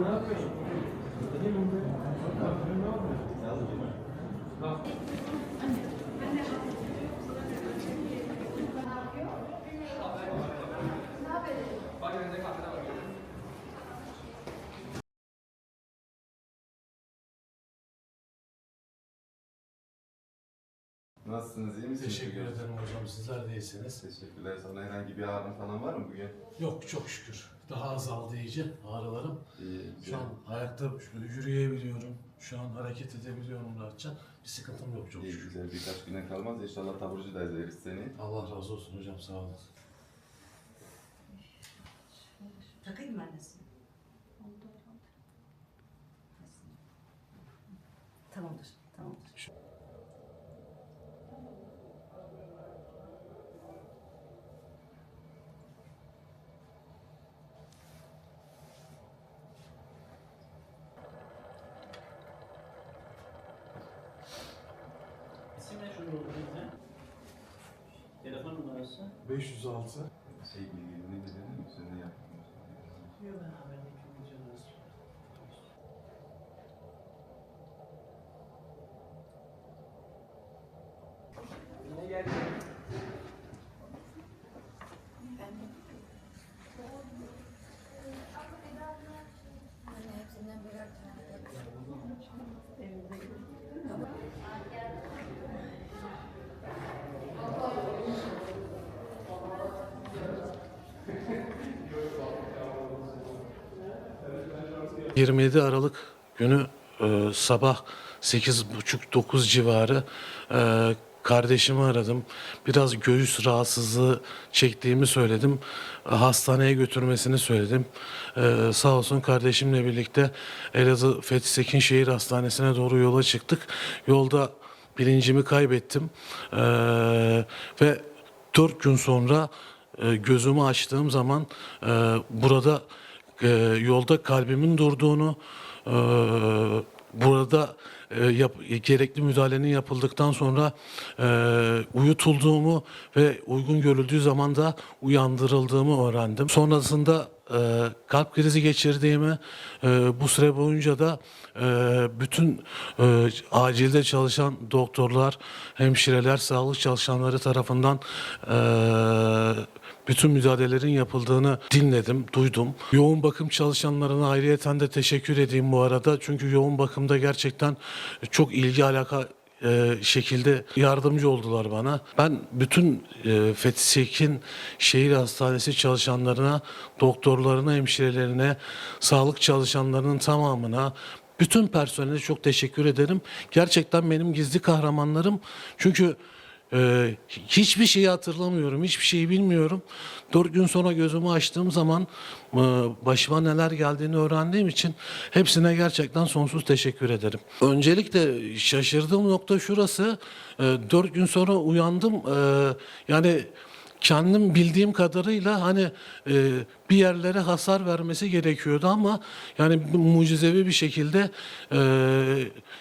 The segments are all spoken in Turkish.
Ne yapıyorsun? Nasılsınız, iyi misiniz? Teşekkür ederim hocam. Sizler de iyisiniz. Teşekkürler. Sana herhangi bir ağrın falan var mı bugün? Yok çok şükür. Daha azaldı iyice ağrılarım. İyi, Şu an ayakta yürüyebiliyorum. Şu an hareket edebiliyorum rahatça. Bir sıkıntım yok çok İyi, şükür. güzel. Birkaç güne kalmaz. İnşallah taburcu da ederiz seni. Allah razı olsun hocam sağ olun. Takayım mı annesi? Tamamdır, tamamdır. 506 Şey bilgilerini de verir misin? Ne yaptın? Yok ben haberdeki hocanız. Ne geldi? Ee, 27 Aralık günü e, sabah 8.30-9 civarı e, kardeşimi aradım. Biraz göğüs rahatsızlığı çektiğimi söyledim. E, Hastaneye götürmesini söyledim. E, sağ olsun kardeşimle birlikte Elazığ Fethi Sekin Şehir Hastanesi'ne doğru yola çıktık. Yolda bilincimi kaybettim. E, ve 4 gün sonra e, gözümü açtığım zaman e, burada e, yolda kalbimin durduğunu, e, burada e, yap, gerekli müdahalenin yapıldıktan sonra e, uyutulduğumu ve uygun görüldüğü zaman da uyandırıldığımı öğrendim. Sonrasında e, kalp krizi geçirdiğimi, e, bu süre boyunca da e, bütün e, acilde çalışan doktorlar, hemşireler, sağlık çalışanları tarafından e, bütün müdahalelerin yapıldığını dinledim, duydum. Yoğun bakım çalışanlarına ayrıyeten de teşekkür edeyim bu arada. Çünkü yoğun bakımda gerçekten çok ilgi alaka e, şekilde yardımcı oldular bana. Ben bütün e, Fethi Sekin Şehir Hastanesi çalışanlarına, doktorlarına, hemşirelerine, sağlık çalışanlarının tamamına, bütün personele çok teşekkür ederim. Gerçekten benim gizli kahramanlarım. Çünkü ee, hiçbir şeyi hatırlamıyorum, hiçbir şeyi bilmiyorum. Dört gün sonra gözümü açtığım zaman e, başıma neler geldiğini öğrendiğim için hepsine gerçekten sonsuz teşekkür ederim. Öncelikle şaşırdığım nokta şurası, e, dört gün sonra uyandım. E, yani kendim bildiğim kadarıyla hani e, bir yerlere hasar vermesi gerekiyordu ama yani mucizevi bir şekilde e,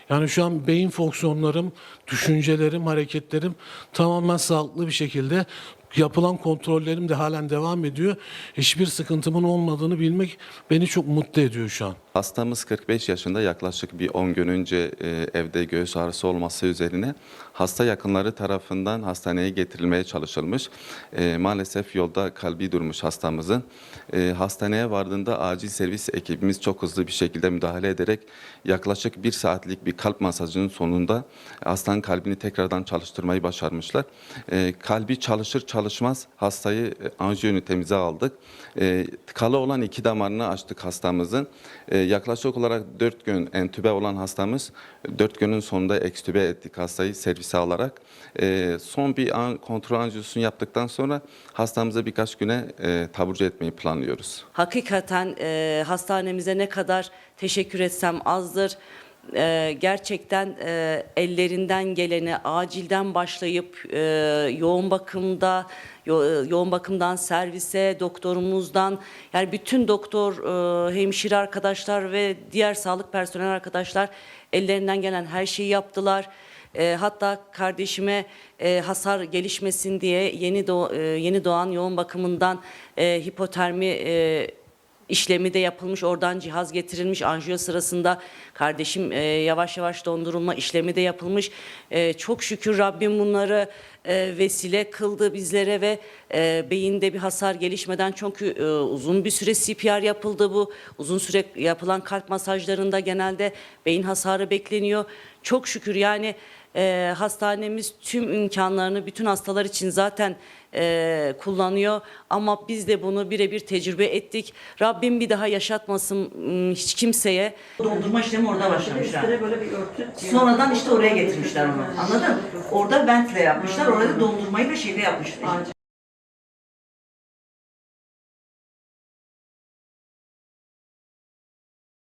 yani şu an beyin fonksiyonlarım, düşüncelerim, hareketlerim tamamen sağlıklı bir şekilde yapılan kontrollerim de halen devam ediyor. Hiçbir sıkıntımın olmadığını bilmek beni çok mutlu ediyor şu an. Hastamız 45 yaşında yaklaşık bir 10 gün önce e, evde göğüs ağrısı olması üzerine hasta yakınları tarafından hastaneye getirilmeye çalışılmış. E, maalesef yolda kalbi durmuş hastamızın. E, hastaneye vardığında acil servis ekibimiz çok hızlı bir şekilde müdahale ederek yaklaşık bir saatlik bir kalp masajının sonunda hastanın kalbini tekrardan çalıştırmayı başarmışlar. Kalbi çalışır çalışmaz hastayı e, anjiyo ünitemize aldık. Tıkalı olan iki damarını açtık hastamızın. Yaklaşık olarak 4 gün entübe olan hastamız 4 günün sonunda ekstübe ettik hastayı servise alarak. E, son bir an kontrol anjiyosunu yaptıktan sonra hastamıza birkaç güne e, taburcu etmeyi planlıyoruz. Hakikaten e, hastanemize ne kadar teşekkür etsem azdır. E, gerçekten e, ellerinden geleni acilden başlayıp e, yoğun bakımda yo- e, yoğun bakımdan servise doktorumuzdan yani bütün doktor e, hemşire arkadaşlar ve diğer sağlık personel arkadaşlar ellerinden gelen her şeyi yaptılar. E, hatta kardeşime e, hasar gelişmesin diye yeni doğ- e, yeni doğan yoğun bakımından e, hipotermi e, işlemi de yapılmış. Oradan cihaz getirilmiş. Anjiyo sırasında kardeşim e, yavaş yavaş dondurulma işlemi de yapılmış. E, çok şükür Rabbim bunları e, vesile kıldı bizlere ve e, beyinde bir hasar gelişmeden çünkü e, uzun bir süre CPR yapıldı bu. Uzun süre yapılan kalp masajlarında genelde beyin hasarı bekleniyor. Çok şükür yani e, hastanemiz tüm imkanlarını bütün hastalar için zaten e, kullanıyor ama biz de bunu birebir tecrübe ettik. Rabbim bir daha yaşatmasın m, hiç kimseye. Dondurma işlemi orada başlamışlar. Böyle bir örtü. Sonradan işte oraya getirmişler onu. Anladın? Orada ventle yapmışlar. Orada dondurmayı ve şeyle yapmışlar.